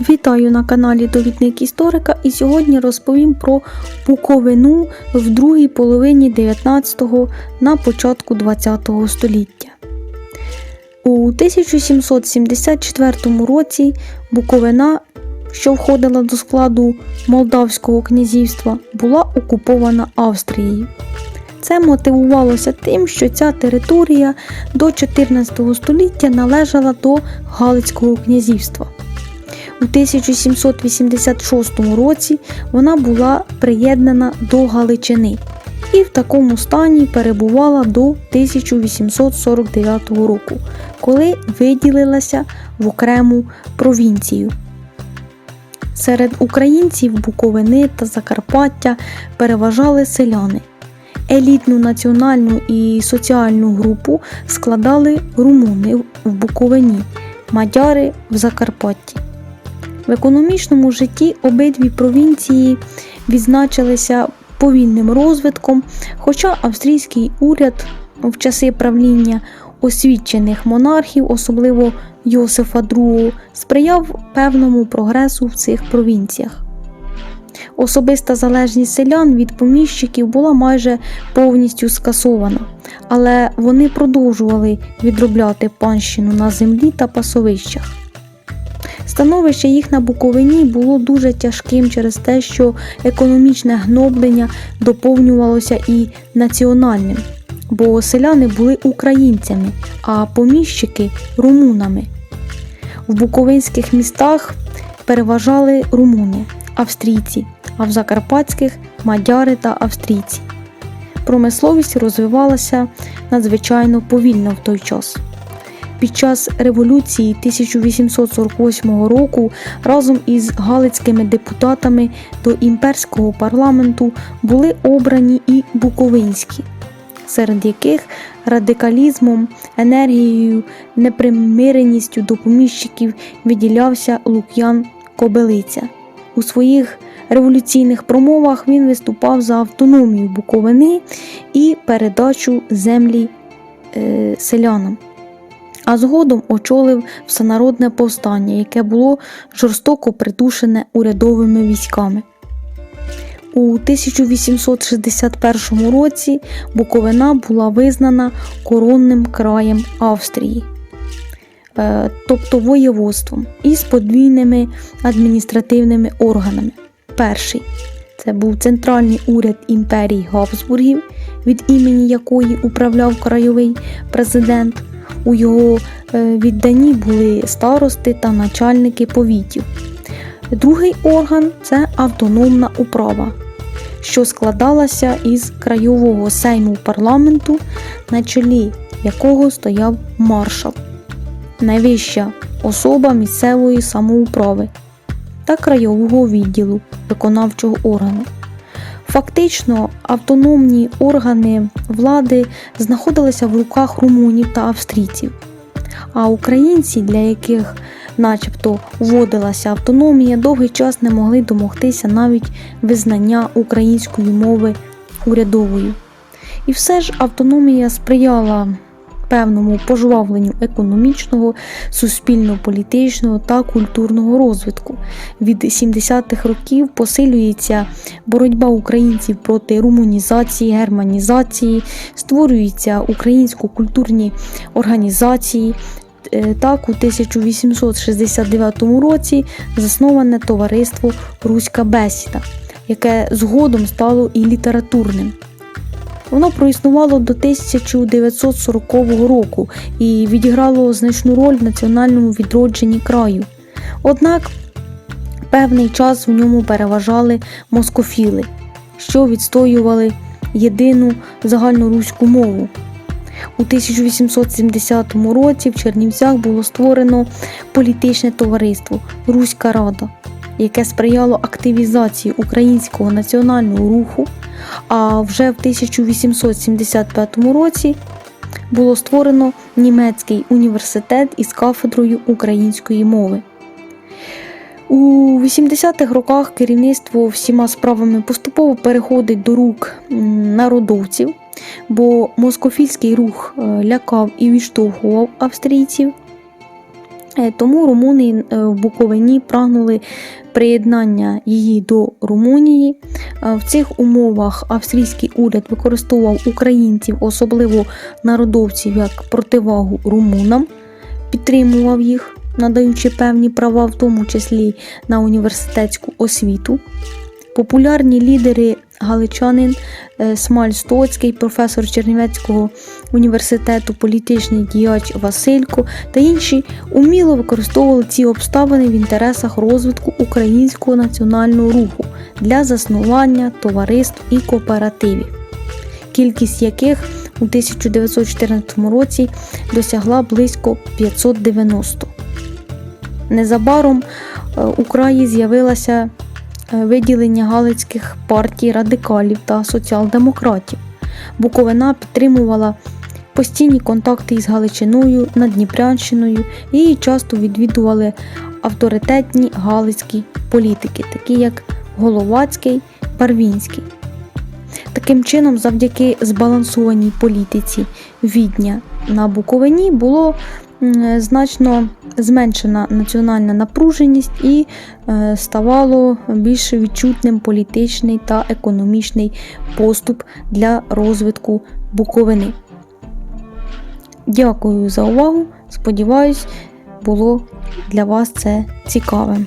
Вітаю на каналі Довідник Історика і сьогодні розповім про Буковину в другій половині 19-го на початку 20-го століття. У 1774 році Буковина, що входила до складу Молдавського князівства, була окупована Австрією. Це мотивувалося тим, що ця територія до 14 століття належала до Галицького князівства. У 1786 році вона була приєднана до Галичини і в такому стані перебувала до 1849 року, коли виділилася в окрему провінцію. Серед українців Буковини та Закарпаття переважали селяни. Елітну національну і соціальну групу складали румуни в Буковині, мадяри в Закарпатті. В економічному житті обидві провінції відзначилися повільним розвитком, хоча австрійський уряд в часи правління освічених монархів, особливо Йосифа II, сприяв певному прогресу в цих провінціях. Особиста залежність селян від поміщиків була майже повністю скасована, але вони продовжували відробляти панщину на землі та пасовищах. Становище їх на Буковині було дуже тяжким через те, що економічне гноблення доповнювалося і національним, бо селяни були українцями, а поміщики румунами. В буковинських містах переважали румуни, австрійці, а в закарпатських мадяри та австрійці. Промисловість розвивалася надзвичайно повільно в той час. Під час революції 1848 року разом із галицькими депутатами до імперського парламенту були обрані і буковинські, серед яких радикалізмом, енергією, непримиреністю до поміщиків виділявся Лук'ян Кобилиця. У своїх революційних промовах він виступав за автономію Буковини і передачу землі е, селянам а згодом очолив всенародне повстання, яке було жорстоко придушене урядовими військами. У 1861 році Буковина була визнана коронним краєм Австрії, е, тобто воєводством, із подвійними адміністративними органами. Перший це був центральний уряд імперії Габсбургів, від імені якої управляв краєвий президент. У його е, відданні були старости та начальники повітів. Другий орган це автономна управа, що складалася із краєвого сейму парламенту, на чолі якого стояв маршал, найвища особа місцевої самоуправи та краєвого відділу виконавчого органу. Фактично, автономні органи влади знаходилися в руках румунів та австрійців, а українці, для яких начебто вводилася автономія, довгий час не могли домогтися навіть визнання української мови урядовою. І все ж автономія сприяла певному пожвавленню економічного, суспільно-політичного та культурного розвитку. Від 70-х років посилюється боротьба українців проти румунізації, германізації, створюються українсько-культурні організації. Е, Так, у 1869 році засноване товариство Руська Бесіда, яке згодом стало і літературним. Воно проіснувало до 1940 року і відіграло значну роль в національному відродженні краю. Однак певний час в ньому переважали москофіли, що відстоювали єдину загальноруську мову. У 1870 році в Чернівцях було створено політичне товариство Руська Рада, яке сприяло активізації українського національного руху. А вже в 1875 році було створено німецький університет із кафедрою української мови. У 80-х роках керівництво всіма справами поступово переходить до рук народовців, бо москофільський рух е, лякав і відштовхував австрійців. Е, Тому румуни е, в Буковині прагнули приєднання її до Румунії. В цих умовах австрійський уряд використовував українців, особливо народовців, як противагу румунам, підтримував їх, надаючи певні права, в тому числі на університетську освіту. Популярні лідери галичанин е, Смаль Стоцький, професор Чернівецького університету, політичний діяч Василько та інші уміло використовували ці обставини в інтересах розвитку українського національного руху для заснування товариств і кооперативів, кількість яких у 1914 році досягла близько 590. Незабаром е, у краї з'явилося е, виділення галицьких партій радикалів та соціал-демократів. Буковина підтримувала постійні контакти із Галичиною, Надніпрянщиною і часто відвідували авторитетні галицькі політики, такі як Головацький, Барвінський. Таким чином, завдяки збалансованій політиці Відня на Буковині було значно зменшена національна напруженість і е, ставало більш відчутним політичний та економічний поступ для розвитку Буковини. Дякую за увагу. Сподіваюсь, було для вас це цікавим.